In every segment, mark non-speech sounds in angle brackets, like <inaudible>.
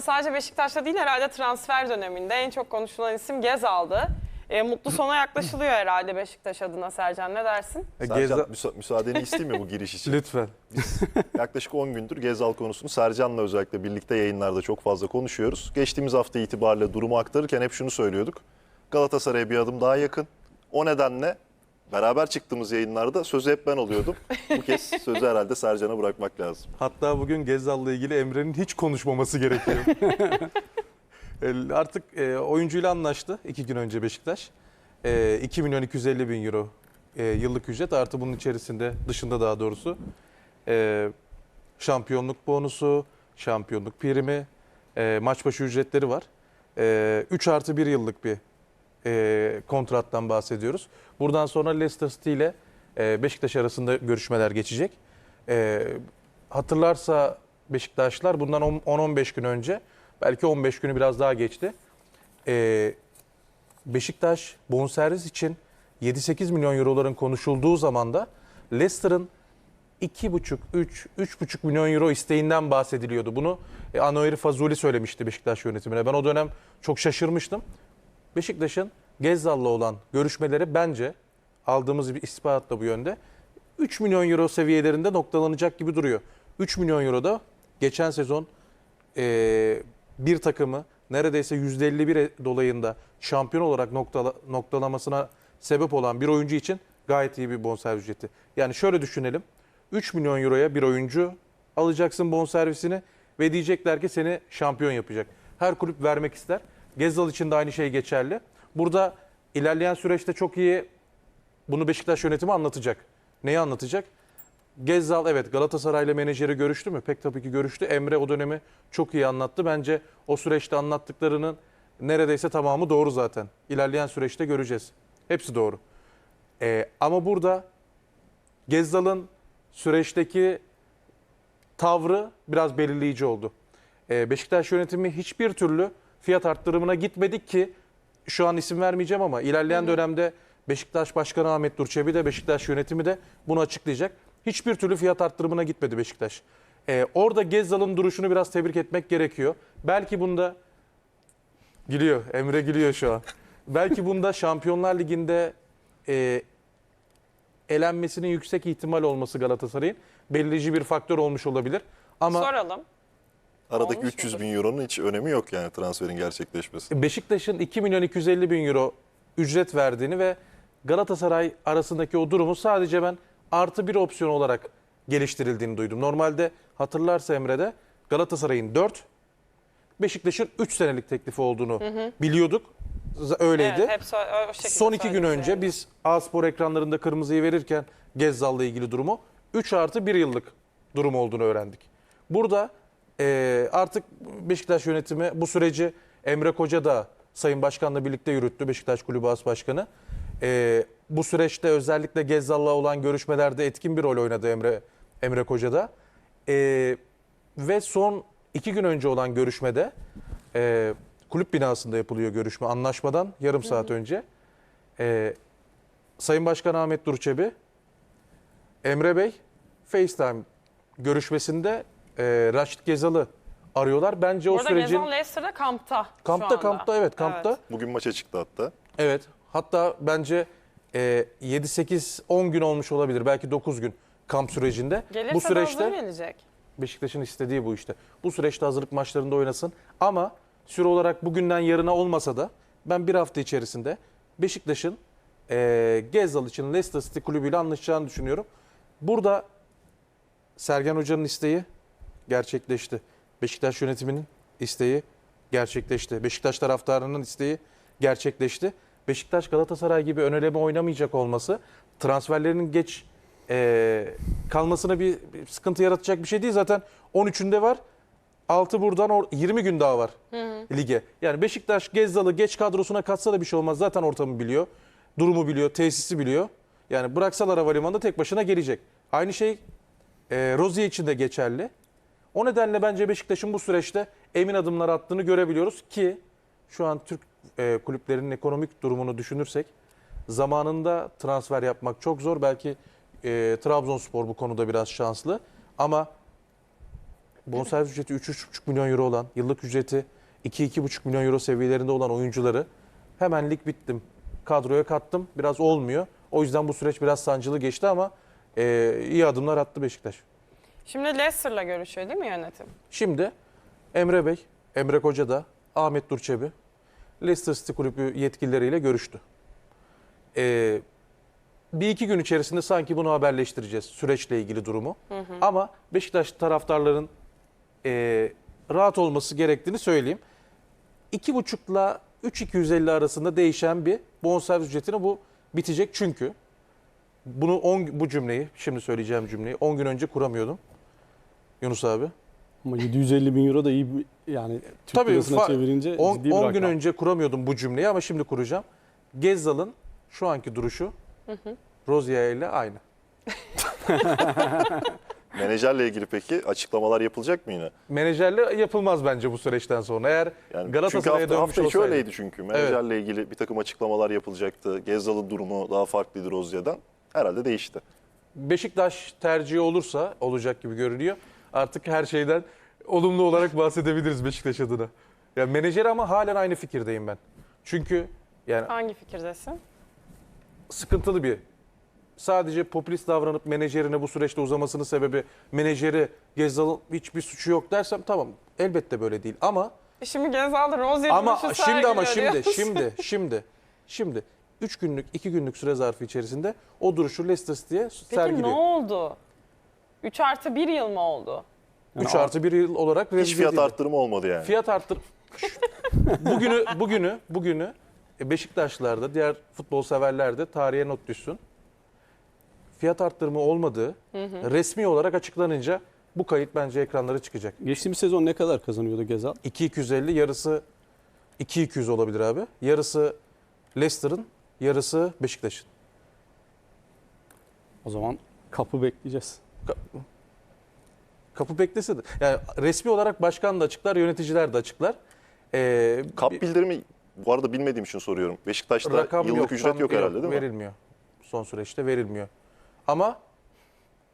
Sadece Beşiktaş'ta değil herhalde transfer döneminde en çok konuşulan isim Gezal'dı. E, mutlu sona yaklaşılıyor herhalde Beşiktaş adına Sercan ne dersin? E, Sercan Geza- müsa- müsaadeni isteyeyim mi bu giriş için? <laughs> Lütfen. Yaklaşık 10 gündür Gezal konusunu Sercan'la özellikle birlikte yayınlarda çok fazla konuşuyoruz. Geçtiğimiz hafta itibariyle durumu aktarırken hep şunu söylüyorduk. Galatasaray'a bir adım daha yakın. O nedenle beraber çıktığımız yayınlarda sözü hep ben oluyordum. Bu kez <laughs> sözü herhalde Sercan'a bırakmak lazım. Hatta bugün Gezzal'la ilgili Emre'nin hiç konuşmaması gerekiyor. <laughs> E, Artık e, oyuncuyla anlaştı iki gün önce Beşiktaş. E, 2 milyon 250 bin euro e, yıllık ücret artı bunun içerisinde dışında daha doğrusu e, şampiyonluk bonusu, şampiyonluk primi, e, maç başı ücretleri var. E, 3 artı 1 yıllık bir e, kontrattan bahsediyoruz. Buradan sonra Leicester City ile e, Beşiktaş arasında görüşmeler geçecek. E, hatırlarsa Beşiktaşlar bundan 10 10-15 gün önce belki 15 günü biraz daha geçti. E, Beşiktaş bonservis için 7-8 milyon euroların konuşulduğu zaman da Leicester'ın 2,5 3 3,5 milyon euro isteğinden bahsediliyordu. Bunu e, Anoiri Fazuli söylemişti Beşiktaş yönetimine. Ben o dönem çok şaşırmıştım. Beşiktaş'ın Gezzal'la olan görüşmeleri bence aldığımız bir da bu yönde. 3 milyon euro seviyelerinde noktalanacak gibi duruyor. 3 milyon euro da geçen sezon e, bir takımı neredeyse %51 dolayında şampiyon olarak noktala, noktalamasına sebep olan bir oyuncu için gayet iyi bir bonservis ücreti. Yani şöyle düşünelim. 3 milyon euroya bir oyuncu alacaksın bonservisini ve diyecekler ki seni şampiyon yapacak. Her kulüp vermek ister. Gezzal için de aynı şey geçerli. Burada ilerleyen süreçte çok iyi bunu Beşiktaş yönetimi anlatacak. Neyi anlatacak? Gezzal evet Galatasaray'la menajeri görüştü mü? Pek tabii ki görüştü. Emre o dönemi çok iyi anlattı. Bence o süreçte anlattıklarının neredeyse tamamı doğru zaten. İlerleyen süreçte göreceğiz. Hepsi doğru. Ee, ama burada Gezzal'ın süreçteki tavrı biraz belirleyici oldu. Ee, Beşiktaş yönetimi hiçbir türlü fiyat arttırımına gitmedik ki şu an isim vermeyeceğim ama ilerleyen dönemde Beşiktaş Başkanı Ahmet Durçebi de Beşiktaş yönetimi de bunu açıklayacak. Hiçbir türlü fiyat arttırımına gitmedi Beşiktaş. Ee, orada Gezzal'ın duruşunu biraz tebrik etmek gerekiyor. Belki bunda gülüyor. Emre gülüyor şu an. Belki bunda Şampiyonlar Ligi'nde e, elenmesinin yüksek ihtimal olması Galatasaray'ın belirleyici bir faktör olmuş olabilir. Ama Soralım. Aradaki Olmuş 300 mudur? bin euronun hiç önemi yok yani transferin gerçekleşmesi. Beşiktaş'ın 2 milyon 250 bin euro ücret verdiğini ve Galatasaray arasındaki o durumu sadece ben artı bir opsiyon olarak geliştirildiğini duydum. Normalde hatırlarsa Emre'de Galatasaray'ın 4, Beşiktaş'ın 3 senelik teklifi olduğunu biliyorduk. Z- Öyleydi. Evet, hep so- o şekilde Son iki gün önce yani. biz A-Spor ekranlarında kırmızıyı verirken Gezzal'la ilgili durumu 3 artı 1 yıllık durum olduğunu öğrendik. Burada eee, artık Beşiktaş yönetimi bu süreci Emre Koca da Sayın Başkan'la birlikte yürüttü Beşiktaş Kulübü As Başkanı. Eee, bu süreçte özellikle Gezzal'la olan görüşmelerde etkin bir rol oynadı Emre Emre Koca da. Eee, ve son iki gün önce olan görüşmede eee, kulüp binasında yapılıyor görüşme anlaşmadan yarım saat önce. Ee, Sayın Başkan Ahmet Durçebi, Emre Bey FaceTime görüşmesinde e, Raşit Gezal'ı arıyorlar. Bence o Bu arada sürecin Gezal Leicester'da kampta. kampta kampta evet kampta. Evet. Bugün maça çıktı hatta. Hatta bence e, 7-8-10 gün olmuş olabilir. Belki 9 gün kamp sürecinde. Gelirse bu de süreçte gelecek. Beşiktaş'ın istediği bu işte. Bu süreçte hazırlık maçlarında oynasın. Ama süre olarak bugünden yarına olmasa da ben bir hafta içerisinde Beşiktaş'ın eee Gezzal için Leicester City kulübüyle anlaşacağını düşünüyorum. Burada Sergen Hoca'nın isteği gerçekleşti. Beşiktaş yönetiminin isteği gerçekleşti. Beşiktaş taraftarının isteği gerçekleşti. Beşiktaş Galatasaray gibi ön eleme oynamayacak olması transferlerinin geç eee, kalmasına bir, bir sıkıntı yaratacak bir şey değil. Zaten 13'ünde var. 6 buradan or- 20 gün daha var lige. Yani Beşiktaş Gezzal'ı geç kadrosuna katsa da bir şey olmaz. Zaten ortamı biliyor. Durumu biliyor, tesisi biliyor. Yani bıraksalar havalimanında tek başına gelecek. Aynı şey e, Rozier için de geçerli. O nedenle bence Beşiktaş'ın bu süreçte emin adımlar attığını görebiliyoruz ki şu an Türk e, kulüplerinin ekonomik durumunu düşünürsek zamanında transfer yapmak çok zor. Belki e, Trabzonspor bu konuda biraz şanslı ama bonservis ücreti 3-3,5 milyon euro olan, yıllık ücreti 2-2,5 milyon euro seviyelerinde olan oyuncuları hemen lig bittim. Kadroya kattım. Biraz olmuyor. O yüzden bu süreç biraz sancılı geçti ama e, iyi adımlar attı Beşiktaş. Şimdi Leicester'la görüşüyor değil mi yönetim? Şimdi Emre Bey, Emre Koca da Ahmet Durçebi Leicester City kulübü yetkilileriyle görüştü. Ee, bir iki gün içerisinde sanki bunu haberleştireceğiz süreçle ilgili durumu. Ama Beşiktaş taraftarların e, rahat olması gerektiğini söyleyeyim. 2,5 ile 3.250 arasında değişen bir bonservis ücretine bu bitecek çünkü bunu 10 bu cümleyi şimdi söyleyeceğim cümleyi 10 gün önce kuramıyordum. Yunus abi. Ama 750 bin euro da iyi bir yani Türk Tabii, lirasına fa- çevirince 10 ciddi bir 10 rakam. gün önce kuramıyordum bu cümleyi ama şimdi kuracağım. Gezzal'ın şu anki duruşu Rozier ile aynı. <laughs> Menajerle ilgili peki açıklamalar yapılacak mı yine? Menajerle yapılmaz bence bu süreçten sonra. Eğer Yani çünkü Galatasaray'a hafta, dönmüş hafta olsaydı. öyleydi çünkü. Menajerle ilgili bir takım açıklamalar yapılacaktı. Gezzal'ın durumu daha farklıydı Rozya'dan. Herhalde değişti. Beşiktaş tercihi olursa olacak gibi görünüyor. Artık her şeyden olumlu olarak bahsedebiliriz Beşiktaş adına. Ya menajer ama halen aynı fikirdeyim ben. Çünkü yani Hangi fikirdesin? sıkıntılı bir. Sadece popülist davranıp menajerine bu süreçte uzamasının sebebi menajeri Gezzal'ın hiçbir suçu yok dersem tamam elbette böyle değil ama E Şimdi Gezal'da Rozier ama şimdi ama <laughs> şimdi şimdi şimdi şimdi 3 günlük 2 günlük süre zarfı içerisinde o duruşu Leicester City'ye Peki ne sergiliyor. oldu? 3 artı 1 yıl mı oldu? 3 artı 1 yıl olarak Hiç fiyat edildi. arttırımı olmadı yani. Fiyat arttır. <laughs> bugünü bugünü bugünü e, Beşiktaşlılar diğer futbol severler de tarihe not düşsün. Fiyat arttırımı olmadığı resmi olarak açıklanınca bu kayıt bence ekranlara çıkacak. Geçtiğimiz sezon ne kadar kazanıyordu Gezal? 2250 yarısı 2200 olabilir abi. Yarısı Leicester'ın, yarısı Beşiktaş'ın. O zaman kapı bekleyeceğiz. Kapı beklese de. Yani resmi olarak başkan da açıklar, yöneticiler de açıklar. Ee, Kap bildirimi bu arada bilmediğim için soruyorum. Beşiktaş'ta rakam yıllık yok, ücret yok herhalde değil mi? Verilmiyor. Son süreçte verilmiyor. Ama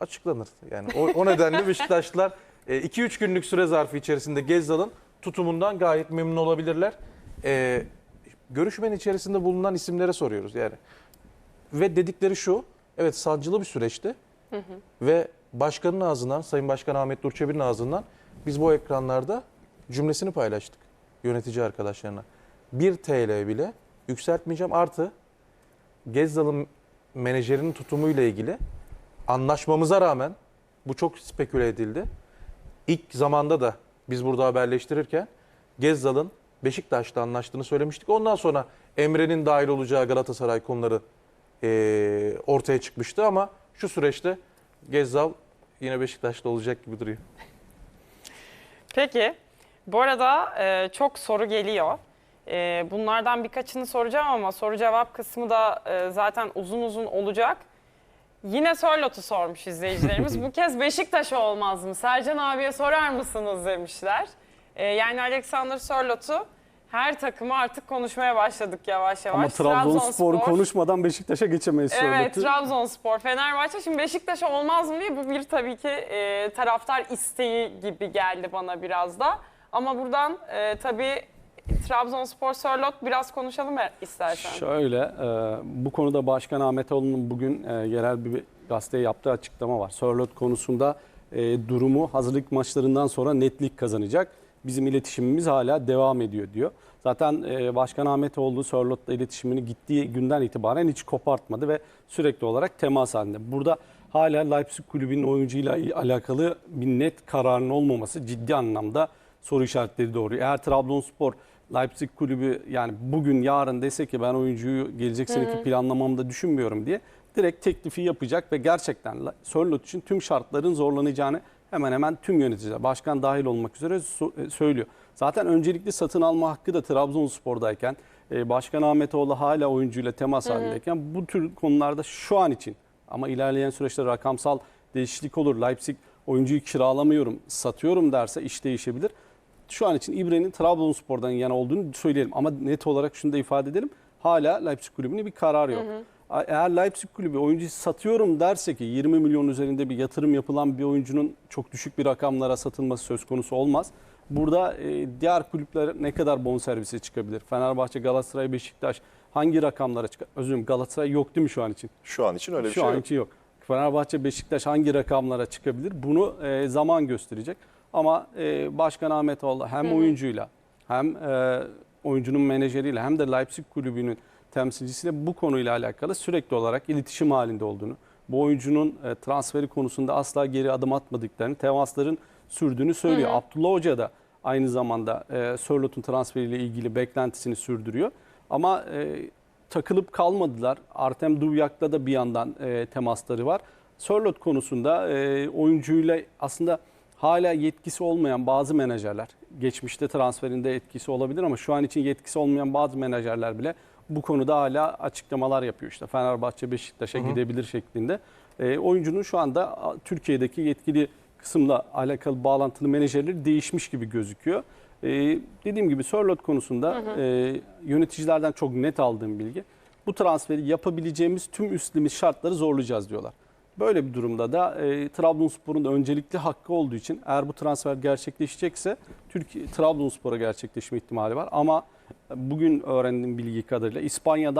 açıklanır. Yani o, o nedenle <laughs> Beşiktaşlılar 2-3 günlük süre zarfı içerisinde Gezzal'ın tutumundan gayet memnun olabilirler. E, görüşmenin içerisinde bulunan isimlere soruyoruz yani. Ve dedikleri şu, evet sancılı bir süreçti. Ve başkanın ağzından, Sayın Başkan Ahmet Durçebi'nin ağzından biz bu ekranlarda cümlesini paylaştık yönetici arkadaşlarına. 1 TL bile yükseltmeyeceğim artı Gezzal'ın menajerinin tutumuyla ilgili anlaşmamıza rağmen bu çok speküle edildi. İlk zamanda da biz burada haberleştirirken Gezzal'ın Beşiktaş'ta anlaştığını söylemiştik. Ondan sonra Emre'nin dahil olacağı Galatasaray konuları eee, ortaya çıkmıştı ama şu süreçte Gezzal yine Beşiktaş'ta olacak gibi duruyor. Peki. Bu arada e, çok soru geliyor. E, bunlardan birkaçını soracağım ama soru cevap kısmı da e, zaten uzun uzun olacak. Yine Sörlot'u sormuş izleyicilerimiz. <laughs> Bu kez Beşiktaş olmaz mı? Sercan abiye sorar mısınız demişler. E, yani Alexander Sörlot'u her takıma artık konuşmaya başladık yavaş yavaş. Ama Trabzonspor'u konuşmadan Beşiktaş'a geçemeyiz. Evet Sörlot'u. Trabzonspor, Fenerbahçe. Şimdi Beşiktaş olmaz mı diye bu bir tabii ki e, taraftar isteği gibi geldi bana biraz da. Ama buradan e, tabii Trabzonspor, Sörlot biraz konuşalım e- istersen. Şöyle, e, bu konuda Başkan Ahmet Oğlu'nun bugün e, yerel bir gazeteye yaptığı açıklama var. Sörlot konusunda e, durumu hazırlık maçlarından sonra netlik kazanacak. Bizim iletişimimiz hala devam ediyor diyor. Zaten e, Başkan Ahmetoğlu Sörlot'la iletişimini gittiği günden itibaren hiç kopartmadı ve sürekli olarak temas halinde. Burada hala Leipzig kulübünün oyuncuyla alakalı bir net kararın olmaması ciddi anlamda soru işaretleri doğuruyor. Eğer Trabzonspor Leipzig kulübü yani bugün yarın dese ki ben oyuncuyu gelecek seneki planlamamda düşünmüyorum diye direkt teklifi yapacak ve gerçekten Sörlot için tüm şartların zorlanacağını hemen hemen tüm yöneticiler, başkan dahil olmak üzere e, söylüyor. Zaten öncelikli satın alma hakkı da Trabzonspor'dayken, e, Başkan Ahmetoğlu hala oyuncuyla temas halindeyken bu tür konularda şu an için ama ilerleyen süreçte rakamsal değişiklik olur. Leipzig oyuncuyu kiralamıyorum, satıyorum derse iş değişebilir. Şu an için İbre'nin Trabzonspor'dan yana olduğunu söyleyelim. Ama net olarak şunu da ifade edelim. Hala Leipzig kulübünün bir kararı yok. A- Eğer Leipzig kulübü oyuncu satıyorum derse ki 20 milyon üzerinde bir yatırım yapılan bir oyuncunun çok düşük bir rakamlara satılması söz konusu olmaz. Burada e, diğer kulüpler ne kadar bonservisi çıkabilir? Fenerbahçe, Galatasaray, Beşiktaş hangi rakamlara çıkar? Özür dilerim Galatasaray yok değil mi şu an için? Şu an için öyle bir Şu şey an yok. için yok. Fenerbahçe, Beşiktaş hangi rakamlara çıkabilir? Bunu e, zaman gösterecek. Ama e, Başkan Ahmetoğlu hem oyuncuyla hem e, oyuncunun menajeriyle hem de Leipzig kulübünün temsilcisiyle bu konuyla alakalı sürekli olarak iletişim halinde olduğunu, bu oyuncunun e, transferi konusunda asla geri adım atmadıklarını, temasların sürdüğünü söylüyor. Abdullah Hoca da aynı zamanda e, Sörlot'un transferiyle ilgili beklentisini sürdürüyor. Ama e, takılıp kalmadılar. Artem Duvyak'la da bir yandan e, temasları var. Sörlot konusunda e, oyuncuyla aslında hala yetkisi olmayan bazı menajerler, geçmişte transferinde etkisi olabilir ama şu an için yetkisi olmayan bazı menajerler bile bu konuda hala açıklamalar yapıyor. İşte Fenerbahçe Beşiktaş'a gidebilir şeklinde. E, oyuncunun şu anda Türkiye'deki yetkili kısımla alakalı bağlantılı menajerleri değişmiş gibi gözüküyor. E, dediğim gibi Sörlot konusunda e, yöneticilerden çok net aldığım bilgi bu transferi yapabileceğimiz tüm üst limit şartları zorlayacağız diyorlar. Böyle bir durumda da e, Trabzonspor'un da öncelikli hakkı olduğu için eğer bu transfer gerçekleşecekse Türkiye Trabzonspor'a gerçekleşme ihtimali var ama bugün öğrendiğim bilgi kadarıyla İspanya'dan